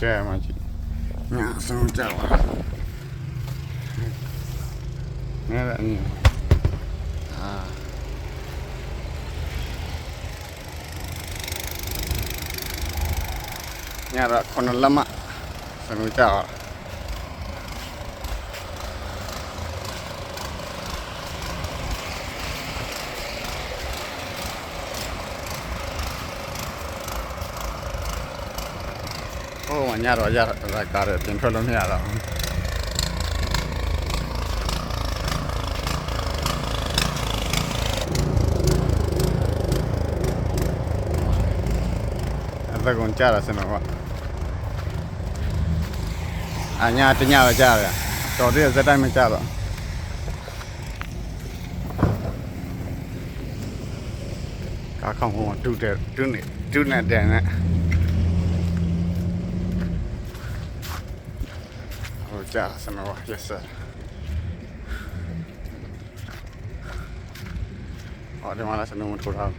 Cara makcik Nak sama cara Nak tak ni Nak tak kena lemak Sama cara ည်းအင်းအာညာတော့ခုနလက်မဆုံးကြောက်ဟိုညတော့ရတာကားရပြင်ထွက်လို့မရတော့ဘူးအသက်ကုန်ကြတာစင်တော့ကအညာတညပဲကြားတယ်တော်သေးဇက်တိုင်းမကြတော့ကားခေါင်းကတူတယ်တူနေတူနေတယ်နဲ့ ကြားစင်တော့ yes sir ဟောဒီမှာလည်းစလုံးမထိုးတော့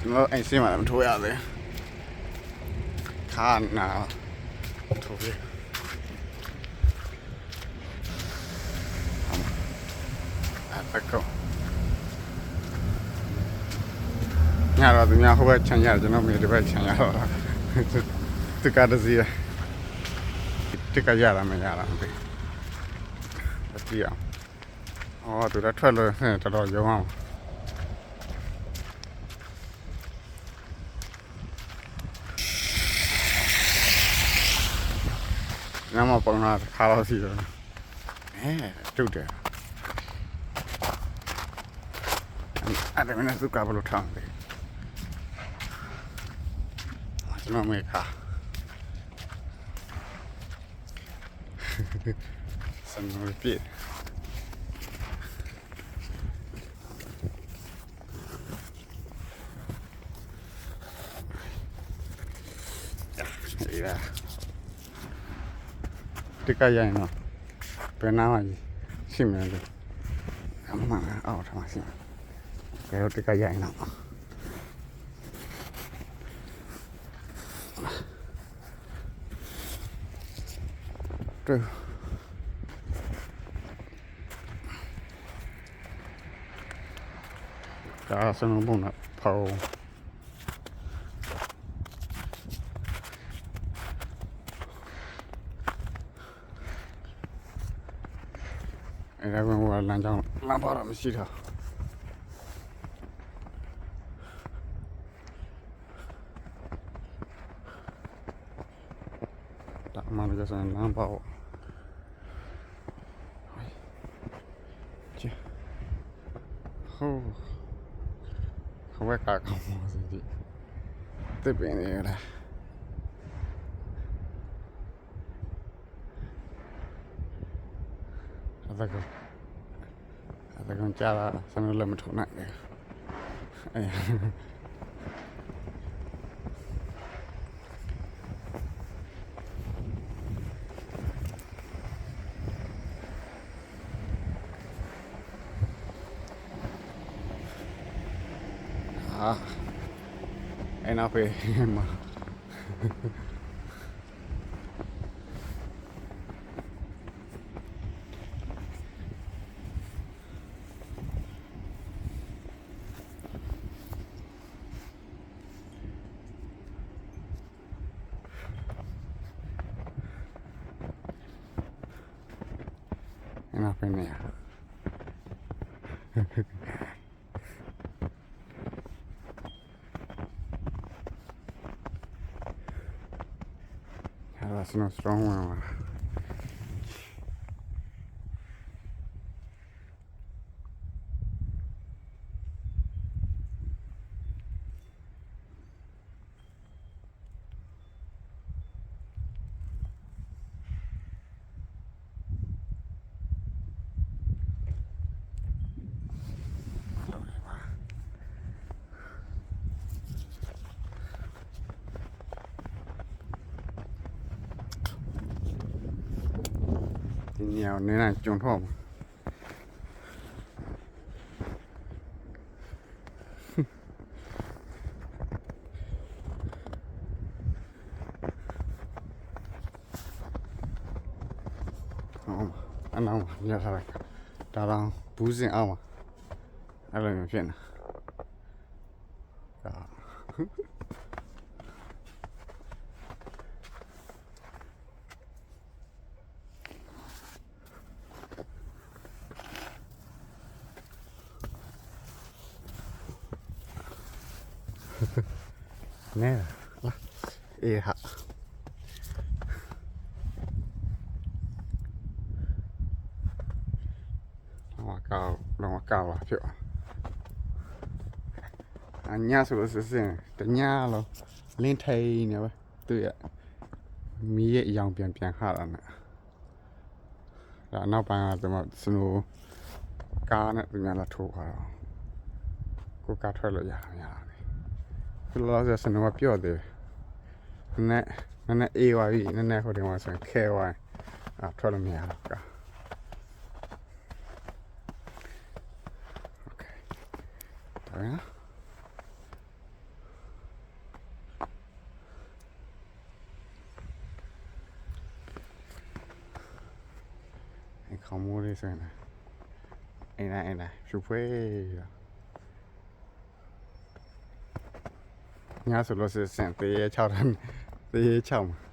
ကျွန်တော်အိမ်စင်းမှာလည်းမထိုးရသေးဘူးခါနာထိုးပြီအဲ့ဒါကောညတော့သူများဟိုဘက်ခြံရတယ်ကျွန်တော်မြေဒီဘက်ခြံရတော့သူကတစီတကရတာမရတာမသိမကြည့်အောင်ဩသူလည်းထွက် टिका ज्यादा में ज्यादा बचिया और तू रठल चलो जवाओ nama pengar kalau sih eh sudah ada mana suka perlu tahu deh macam mereka 什么牛皮？哎呀，点开烟了，别拿我去，熄灭去，咱们慢慢熬着嘛，熄灭，不要点开烟了。trừ. Đó, xin lỗi bụng nạp phầu Đây cũng gọi là trong là bỏ ra xí thở Tak malu kesan lampau. ဟိုဟိုဘက်ကကောင်းပါစီဒီတစ်ပင်နေရလားအဲ့ဒါကအဲ့ဒါကကြာလာစမ်းလို့မထုံနိုင်ဘူးအဲ့ up here. and up in there. that's no strong one. မြေအောင်နင်းလိုက်ကြုံထောက်အနောင်ညထားလိုက်ဒါတော့ဘူးစင်အောင်ပါအဲ့လိုမျိုးဖြစ်နေတာဒါ နဲလာအေးဟာလောကကောက်လောကကောက်လာဖြစ်အညာဆိုလို့စစင်တညာလုံးလင်းထိန်နေပဲသူရမီးရဲ့အယောင်ပြန်ပြန်ခတာနဲ့ဒါနောက်ပိုင်းကတော့စနိုးကားနဲ့သူများလာထိုးခါတော့ကိုကားထွက်လို့ရတာမ ရတာ ဘယ်လိုလဲဆိုတော့ပြော့တယ်နည်းနည်းနည်းအေးပါပြီနည်းနည်းဟိုတင်မှာဆိုရင်ခဲဝိုင်းအာထွက်လို့မရတော့ကโอเคဒါရအဲ့ခေါင်းမိုးလေးဆိုရင်အဲ့ဒါအဲ့ဒါရှုပ်ဖွေး ညဆိုလို့စစင်တေးရ6တန်းတေးရ6မှာ